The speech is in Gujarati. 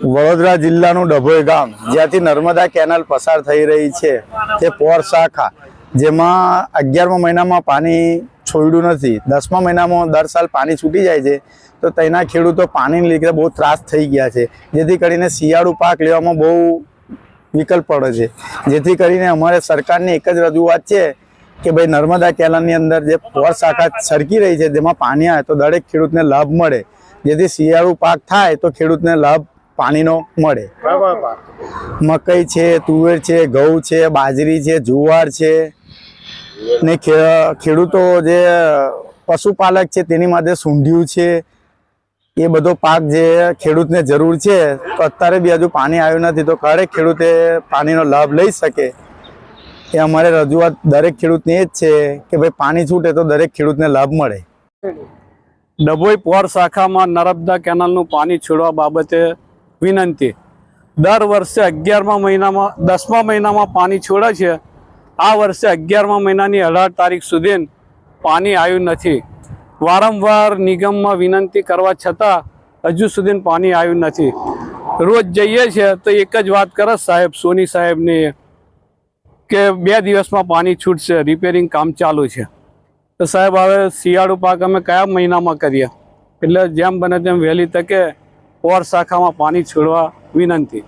વડોદરા જિલ્લાનું ડભોઈ ગામ, જ્યાંથી નર્મદા કેનાલ પસાર થઈ રહી છે, તે પોર શાખા, જેમાં અગિયારમા મહિનામાં પાણી છોડ્યું નથી. દસમા મહિનામાં દર સાલ પાણી છૂટી જાય છે. તો તેના ખેડૂતો પાણીને લીધે બહુ ત્રાસ થઈ ગયા છે. જેથી કરીને શિયાળુ પાક લેવામાં બહુ વિકલ્પ પડે છે. જેથી કરીને અમારે સરકારની એક જ રજૂઆત છે કે ભાઈ નર્મદા કેનાલની અંદર જે પોર શાખા સરકી રહી છે, જેમાં પાણી આવે તો દરેક ખેડૂતને લાભ મળે. જેથી શિયાળુ પાક થાય તો ખેડૂતને લાભ પાણીનો મળે. મકઈ છે તુવેર છે ઘઉં છે બાજરી છે જુવાર છે. ને ખેડૂતો જે પશુપાલક છે તેની માટે સૂંઢિયું છે. એ બધો પાક જે ખેડૂતને જરૂર છે તો અત્યારે બી હજુ પાણી આવ્યું નથી તો દરેક ખેડૂતે પાણીનો લાભ લઈ શકે. એ અમારે રજૂઆત દરેક ખેડૂતને એ જ છે કે ભાઈ પાણી છૂટે તો દરેક ખેડૂતને લાભ મળે. ડભોઈ પોર શાખામાં નર્મદા કેનાલનું પાણી છોડવા બાબતે વિનંતી. દર વર્ષે અગિયારમા મહિનામાં, દસમા મહિનામાં પાણી છોડે છે. આ વર્ષે અગિયારમા મહિનાની અઢાર તારીખ સુધી પાણી આવ્યું નથી. વારંવાર નિગમમાં વિનંતી કરવા છતાં હજુ સુધી પાણી આવ્યું નથી. રોજ જઈએ છીએ તો એક જ વાત કરે સાહેબ, સોની સાહેબની કે બે દિવસમાં પાણી છૂટશે રિપેરિંગ કામ ચાલુ છે. તો સાહેબ, હવે શિયાળુ પાક અમે કયા મહિનામાં કરીએ? એટલે જેમ બને તેમ વહેલી તકે પોર શાખામાં પાણી છોડવા વિનંતી.